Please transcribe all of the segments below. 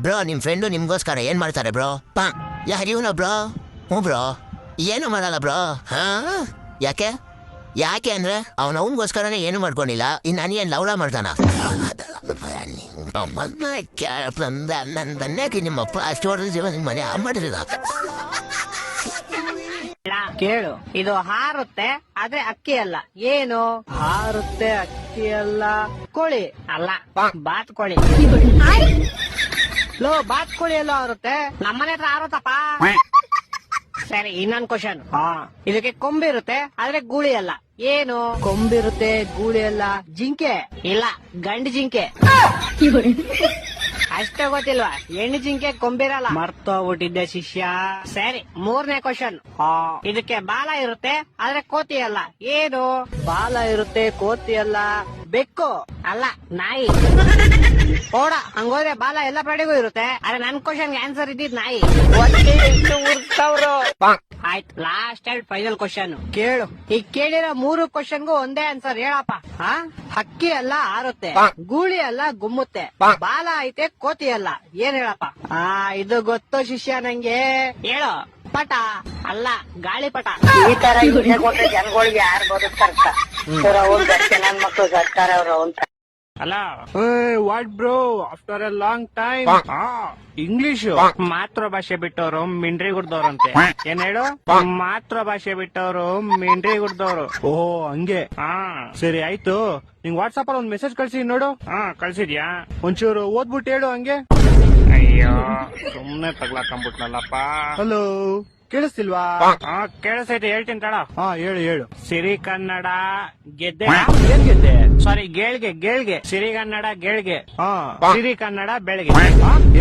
Bro ನಿಮ್ಮ friend ನಿಮಗೋಸ್ಕರ ಏನು ಮಾಡ್ತಾರೆ ಬ್ರೋ ಪಾ ಯಾರು ಇವನ ಬ್ರೋ ಹ್ಞೂ ಬ್ರೋ ಏನು ಮಾಡಲ್ಲ ಬ್ರೋ ಹಾ? ಯಾಕೆ? ಯಾಕೆ ಅಂದ್ರೆ ಅವನ ಅವನಿಗೋಸ್ಕರನೇ ಏನು ಮಾಡ್ಕೊಂಡಿಲ್ಲ? ಇನ್ನು ನಾನು ಏನು ಲವ್ಲ ಮಾಡ್ತಾನ? ನನ್ನ ನಿಮ್ಮಪ್ಪ ಅಷ್ಟು ಹೊಡೆದ ನಿಮ್ಮ ಮನೆ ಮಾಡಿದ ಕೇಳು ಇದು ಹಾರುತ್ತೆ ಆದ್ರೆ ಅಕ್ಕಿ ಅಲ್ಲ. ಏನು? ಹಾರುತ್ತೆ ಅಕ್ಕಿ ಅಲ್ಲ. ಕೋಳಿ ಅಲ್ಲ. ಬಾತ್ ಕೋಳಿ. ಲೋ ಬಾತ್ಕೋಳಿ ಎಲ್ಲ ಹಾರುತ್ತೆ ನಮ್ಮನೆ ಹತ್ರ ಆರುತ್ತಪ್ಪ. ಸರಿ ಇನ್ನೊಂದ್ ಕ್ವಶನ್ ಇದಕ್ಕೆ ಕೊಂಬಿರುತ್ತೆ ಆದ್ರೆ ಗೂಳಿ ಅಲ್ಲ. ಏನು? ಕೊಂಬಿರುತ್ತೆ ಗೂಳಿ ಅಲ್ಲ. ಜಿಂಕೆ? ಇಲ್ಲ ಗಂಡು ಜಿಂಕೆ. ಅಷ್ಟೇ ಗೊತ್ತಿಲ್ವಾ? ಹೆಣ್ಣು ಜಿಂಕೆ ಕೊಂಬಿರಲ್ಲ ಮರ್ತೋಗ್ಬಿಟ್ಟಿದ್ದೆ ಶಿಷ್ಯ. ಸರಿ ಮೂರನೇ ಕ್ವಶನ್ ಇದಕ್ಕೆ ಬಾಲ ಇರುತ್ತೆ ಆದ್ರೆ ಕೋತಿ ಅಲ್ಲ. ಏನು? ಬಾಲ ಇರುತ್ತೆ ಕೋತಿ ಅಲ್ಲ. ಬೆಕ್ಕು. ಅಲ್ಲ ನಾಯಿ. ಓಡ ಹಂಗೋದ್ರೆ ಬಾಲ ಎಲ್ಲ ಪ್ರಾಣಿಗೂ ಇರುತ್ತೆ. ಆದ್ರೆ ನನ್ ಕ್ವಶನ್ ಆನ್ಸರ್ ಇದ್ದಿದ್ ನಾಯಿ. ಆಯ್ತು ಲಾಸ್ಟ್ ಅಂಡ್ ಫೈನಲ್ ಕ್ವಶನ್ ಕೇಳು. ಈಗ ಕೇಳಿರೋ ಮೂರು ಕ್ವಶನ್ಗೂ ಒಂದೇ ಆನ್ಸರ್ ಹೇಳಪ್ಪ. ಹಾ ಹಕ್ಕಿ ಅಲ್ಲ ಆರುತ್ತೆ. ಗೂಳಿ ಅಲ್ಲ ಗುಮ್ಮುತ್ತೆ. ಬಾಲ ಐತೆ ಕೋತಿ ಅಲ್ಲ ಏನ್ ಹೇಳಪ್ಪ? ಆ ಇದು ಗೊತ್ತು ಶಿಷ್ಯ ನಂಗೆ. ಹೇಳು. ಪಟ. ಅಲ್ಲ ಗಾಳಿಪಟ. ಈ ತರ ಜನಗಳಿಗೆ ಯಾರು ಬದುಕ್ತಾರ ಅವ್ರು ಗಟ್ಟಿ ನನ್ ಮಕ್ಳು ಗಟ್ಟಾರ ಅವ್ರು ಅಂತ ಅಲ್ಲ what bro after a long time English ಮಾತೃಭಾಷೆ ಬಿಟ್ಟವರು ಮಿಂಡ್ರಿ ಗುಡ್ದವ್ರಂತೆ ಏನ್ ಹೇಳು ಮಾತೃಭಾಷೆ ಬಿಟ್ಟವರು ಮಿಂಡ್ರಿ ಗುಡ್ದವ್ರು ಓ ಹಂಗೆ. ಹಾ. ಸರಿ ಆಯ್ತು. ನಿಂಗ್ ವಾಟ್ಸಪ್ ಅಲ್ಲಿ ಒಂದ್ ಮೆಸೇಜ್ ಕಳ್ಸಿ ನೋಡು. ಹಾ ಕಳ್ಸಿದ್ಯಾ? ಒಂಚೂರು ಓದ್ಬಿಟ್ಟು ಹೇಳು ಹಂಗೆ. ಅಯ್ಯೋ ಸುಮ್ನೆ ತಗ್ಲಾಕೊಂಡ್ಬಿಟ್ನಲ್ಲಪ್ಪ ಹಲೋ ಕೇಳಿಸ್ತಿಲ್ವಾ? ಹಾ ಕೇಳಿಸೈತೆ ಹೇಳ್ತೀನಿ ತಡ ಹಾ ಹೇಳು ಹೇಳು. ಸಿರಿ ಕನ್ನಡ ಗೆದ್ದೆ ಏನ್ ಗೆದ್ದೆ? ಸಾರಿ ಗೇಳ್ಗೆ ಗೇಳ್ಗೆ. ಸಿರಿ ಕನ್ನಡ ಗೇಳ್ಗೆ ಸಿರಿ ಕನ್ನಡ ಬೆಳಗ್ಗೆ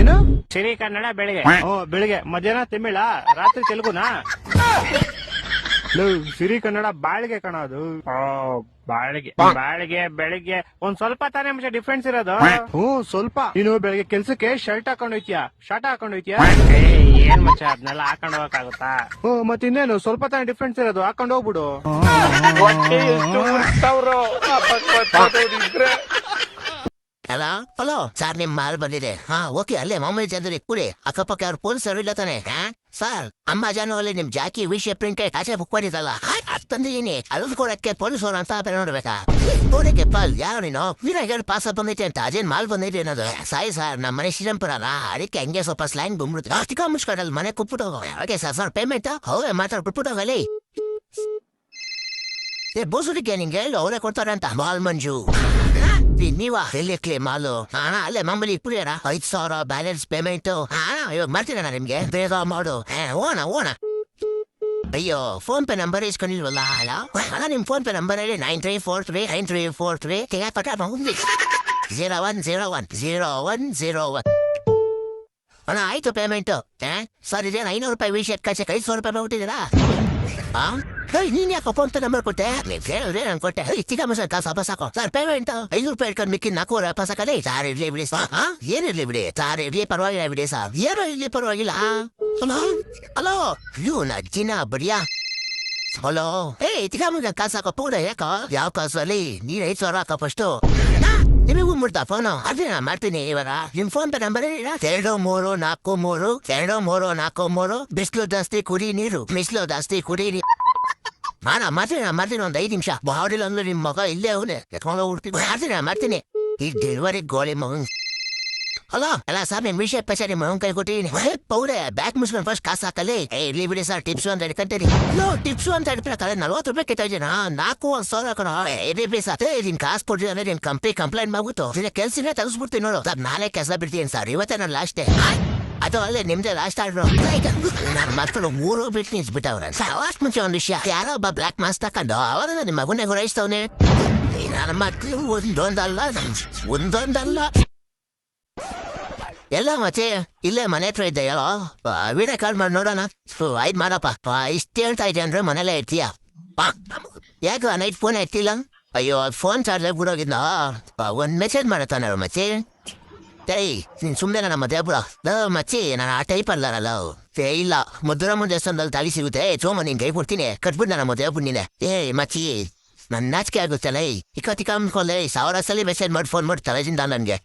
ಏನು? ಸಿರಿ ಕನ್ನಡ ಬೆಳಗ್ಗೆ ಓ ಬೆಳಿಗ್ಗೆ ಮಧ್ಯಾಹ್ನ ತಿಮ್ಮಿಳ ರಾತ್ರಿ ತೆಲುಗುನಾ? ಸಿರಿ ಕನ್ನಡ ಬಾಳಿಗೆ ಕಣದು ಬಾಳಿಗೆ. ಬಾಳಿಗೆ ಬೆಳಿಗ್ಗೆ. ಒಂದ್ ಸ್ವಲ್ಪ ತಾನೇ ಅಂಶ ಡಿಫ್ರೆನ್ಸ್ ಇರೋದು? ಹ್ಮ್ ಸ್ವಲ್ಪ. ನೀನು ಬೆಳಿಗ್ಗೆ ಕೆಲ್ಸಕ್ಕೆ ಶರ್ಟ್ ಹಾಕೊಂಡ್ ಹೋಯ್ತ್ಯಾ? ಶರ್ಟ್ ಹಾಕೊಂಡ್ ಹೋಯ್ತೀಯಾ? ಏನ್ ಮಚ್ಚ ಅದನ್ನೆಲ್ಲ ಹಾಕೊಂಡ್ ಹೋಗಕ್ಕಾಗುತ್ತಾ ಹ್ಮ್ ಮತ್ತೆ ಇನ್ನೇನು ಸ್ವಲ್ಪ ತಾನೇ ಡಿಫ್ರೆನ್ಸ್ ಇರೋದು ಹಾಕೊಂಡ್ ಹೋಗ್ಬಿಡು. ಹಲೋ ಹಲೋ ಸರ್ ನಿಮ್ ಮಾಲ್ ಬಂದಿದೆ. ಹಾ, ಓಕೆ, ಅಲ್ಲೇ ಮಾಮೂಲಿ ಜನರಿ ಕೂಡಿ. ಅಕ್ಕಪಕ್ಕ ಅವ್ರು ಪೊಲೀಸರು ಇಲ್ಲ ತಾನೆ? ಸರ್ ಅಮ್ಮ ಜಾನು ಅಲ್ಲಿ ನಿಮ್ ಜಾಕಿ ವಿಷಯ ಪ್ರಿಂಟ್ ಆಚೆ ಬುಕ್ ಮಾಡಿದಲ್ಲ ತಂದಿದ್ದೀನಿ. ಅದು ಕೊಡಕ್ಕೆ ಪೊಲೀಸರು ಅಂತ ನೋಡ್ಬೇಕಾ ನೋಡಕ್ಕೆ ಪಾಲ್, ಯಾರು ನೀನು? ವೀರ ಹೇಳಿ ಪಾಸ್ ಬಂದೈತೆ ಅಂತ ಅದೇನ್ ಮಾಲ್ ಬಂದೈತೆ ಅನ್ನೋದು? ಸಾಯಿ ಸರ್ ನಮ್ಮ ಮನೆ ಶ್ರೀರಂಪುರಲ್ಲ ಅದಕ್ಕೆ ಹಂಗೆ ಸ್ವಲ್ಪ ಸ್ಲ್ಯಾಂಗ್ ಬಂದ್ಬಿಡುತ್ತೆ. ಚಿಕ್ಕ ಮುಚ್ಕೊಂಡಲ್ಲಿ ಮನೆ ಕುಪ್ಪಿಟ್ಟು ಓಕೆ ಸರ್ ಸರ್ ಪೇಮೆಂಟ್ ಹೌದೇ ಮಾತಾಡ್ಬಿಟ್ಬಿಟ್ಟು ಹೋಗಲಿ ಏ, ಬೋಸುಡಿಕೆ ನಿಂಗೆ? ಅವರೇ ಕೊಡ್ತಾರೆ ಅಂತ. ಮಾಲ್ ಮಂಜು. ನೀವ ಎಲ್ಲಿ ಕ್ಲೇ ಮಾಲು ಹಣ ಅಲ್ಲೇ ಮಾಮೂಲಿ ಪುರಿಯರ ಐದ್ ಸಾವಿರ ಬ್ಯಾಲೆನ್ಸ್ ಪೇಮೆಂಟ್. ಹಣ ಇವಾಗ ಮಾಡ್ತೀನಿ ನಾನು ನಿಮ್ಗೆ. ಬೇಗ ಮಾಡು. ಹಾ, ಓಣ ಓಣ. ಅಯ್ಯೋ ಫೋನ್ ಪೇ ನಂಬರ್ ಇಸ್ಕೊಂಡಿಲ್ವಲ್ಲ ಅಲ್ಲ ಅಲ್ಲ ನಿಮ್ ಫೋನ್ ನಂಬರ್ ಹೇಳಿ nine three four three nine three four three ಪಟ zero one zero one zero one zero one ಅಣ್ಣ ಆಯ್ತು ಪೇಮೆಂಟ್ ಸರ್ ಇದೇನು ಐನೂರು ರೂಪಾಯಿ ವಿಷಯ ಕಚ್ಚಕ್ಕೆ ಐದು ಸಾವಿರ ರೂಪಾಯಿ ಮಾಡ್ಬಿಟ್ಟಿದ್ದೀರಾ ಆ? ಏಯ್, ನೀನ್ ಯಾಕೆ ಪೇ ನಂಬರ್ ಕೊಟ್ಟೆ ನೀವ್ ಹೇಳಿದ್ರೆ ನಾನು ಕೊಟ್ಟೆ ಏಯ್, ಚಿಕ್ಕ ಮಸ ಕಾಸು ವಾಪಸ್ ಸಾಕು. ಸರ್ ಪೇಮೆಂಟ್ ಐದು ರೂಪಾಯಿ ಇಟ್ಕೊಂಡು ಮಿಕ್ಕಿ ನಾಲ್ಕೂವರೆ ವಾಪಸ್ ಹಾಕಲಿ ಸಾರ್ ಇರ್ಲಿ ಬಿಡಿ ಸರ್? ಏನಿರ್ಲಿ ಬಿಡಿ? ಸಾರ್ ಇರ್ಲಿ ಪರವಾಗಿಲ್ಲ ಬಿಡಿ ಸರ್ ಏನೋ ಇರ್ಲಿ ಪರವಾಗಿಲ್ಲ. ಹಲೋ ಹಲೋ ಇವು ನಜ್ಜಿನ ಬಡಿಯಾ ಹಲೋ ಏಯ್ ಚಿಕ್ಕ ಮಸ ಕಾಸು ಹಾಕೋ ಪೂರ ಯಾಕೋ? ಯಾವ ಕಾಸಲ್ಲಿ? ನೀನ್ ಐದು ಸಾವಿರ ಹಾಕೋ ಫಸ್ಟು ನಿಮಗೂ ಮುಡ್ತಾ ಫೋನು ಅದೇ ನಾ ಮಾಡ್ತೀನಿ ಇವಾಗ. ನಿಮ್ ಫೋನ್ ಪೇ ನಂಬರ್ ಎರಡು ಮೂರು ನಾಲ್ಕು ಮೂರು. ಎರಡು ಮೂರು ನಾಲ್ಕು ಮೂರು. ಬಿಸಿಲು ಜಾಸ್ತಿ ಕುಡಿ ನೀರು. ಬಿಸಿಲು ಜಾಸ್ತಿ ಕುಡಿ ನೀರು. ಮಾಡ ಮಾಡ್ತೀನಿ ನಾ ಮಾಡ್ತೀನಿ ಒಂದು ಐದು ನಿಮಿಷ. ಬಾಡಿಲ್ಲ ಅಂದ್ರೆ ನಿಮ್ಮ ಮಗ ಇಲ್ಲೇ ಅವನೇ. ಎತ್ಕೊಂಡು ಹೋಗ್ಬಿಡ್ತೀನಿ ಮಾಡ್ತೀನಿ ನಾ ಮಾಡ್ತೀನಿ ಈ ಡೆಲಿವರಿ ಗೋಳಿ ಮಗನ್. ಅಲ್ಲ ಅಲ್ಲ ಸರ್ ನಿಮ್ ವಿಷಯ ಪೈಸೆ ನಿಮ್ಮ ಮಗನ್ ಕೈ ಕೊಟ್ಟಿದ್ದೀನಿ. ಪೌಡೆ ಬ್ಯಾಕ್ ಮುಸ್ಕೊಂಡು ಫಸ್ಟ್ ಕಾಸು ಹಾಕಲಿ ಏ ಇರ್ಲಿ ಬಿಡಿ ಸರ್ ಟಿಪ್ಸು ಅಂತ ಹಿಡ್ಕೊಂತೀರಿ ನೋ ಟಿಪ್ಸು ಅಂತ ಹಿಡ್ಕೊಳಕಲ್ಲ ನಲ್ವತ್ತು ರೂಪಾಯಿ ಕೆಟ್ಟ ಜನ ನಾಲ್ಕು ಒಂದ್ ಸಾವಿರ ಕಣ ಇರ್ಲಿ ಬಿಡಿ ಸರ್ ನಿನ್ ಕಾಸು ಕೊಡ್ರಿ ಅಂದ್ರೆ ನಿನ್ ಕಂಪ್ನಿ ಕಂಪ್ಲೇಂಟ್ ಮಾಡ್ಬಿಟ್ಟು. ಕೆಲ್ಸನೇ ತೆಗೆಸ್ಬಿಡ್ತೀನಿ ನೋಡು. ಸರ್ ನಾಳೆ ಕೆಲಸ ಬಿಡ್ತೀನಿ ಸರ್ ಇವತ್ತೇ ನಾನು ಲಾಸ್ಟ್ ಅದು ಅಲ್ಲೇ ನಿಮ್ದೇ ಲಾಸ್ಟ್ ನಮ್ಮ ಮಕ್ಕಳು ಮೂರು ಬಿಟ್ಟು ನಿಲ್ಸ್ಬಿಟ್ಟವ್ರೆ ಅಷ್ಟು ಮುಂಚೆ ಒಂದು ವಿಷಯ. ಯಾರೋ ಒಬ್ಬ ಬ್ಲಾಕ್ ಮಾಸ್ ತಕೊಂಡು ಅವರನ್ನ ನಿಮ್ಮ ಮಗುನೇ ಗುರಾಯಿಸ್ತವನೆ ನನ್ನ ಮಕ್ಕಳು ಒಂದೊಂದಲ್ಲ ಒಂದೊಂದಲ್ಲ. ಎಲ್ಲ ಮತ್ತೆ ಇಲ್ಲೇ ಮನೆ ಹತ್ರ ಇದ್ದೆ ಹೇಳೋ ವಿಡಿಯೋ ಕಾಲ್ ಮಾಡಿ, ನೋಡೋಣ. ಆಯ್ತು ಮಾಡಪ್ಪ. ಇಷ್ಟು ಹೇಳ್ತಾ ಇದೆ ಅಂದ್ರೆ ಮನೇಲೇ ಇರ್ತೀಯ? ಯಾಕೆ ನೈಟ್ ಫೋನ್ ಎತ್ತಿಲ್ಲ? ಅಯ್ಯೋ ಫೋನ್ ಚಾರ್ಜ್ ಬಿಡೋಗಿದ್ದ ಒಂದು ಮೆಸೇಜ್ ಮಾಡತ್ತಾನ ಮತ್ತೆ ನೀನ್ ಸುಮ್ಮನೆ ನನ್ನ ಮದುವೆ ಲವ್ ಮಚ್ಚಿ, ನಾನು ಆ ಟೈಪ್ ಅಲ್ಲಲ್ಲ ಏ, ಇಲ್ಲ, ಮಧುರಮ್ಮ ದೇವಸ್ಥಾನದಲ್ಲಿ ತಾಳಿ ಸಿಗುತ್ತೆ. ಸೋಮ, ನಿನ್ ಕೈ ಕೊಡ್ತೀನಿ. ಕಟ್ಬಿಟ್ಟು ನನ್ನ ಮದುವೆ ನೀನೆ. ಏ, ಮಚ್ಚಿ ನನ್ನ ನಾಚಿಕೆ ಆಗುತ್ತಲ್ಲ ಈ ಅನ್ಕೊಳ್ಳೆ ಸಾವಿರ ಸಲ ಮೆಸೇಜ್ ಮಾಡಿ ಫೋನ್ ಮಾಡಿ ತಲೆಜಿಂದ ನನ್ಗೆ.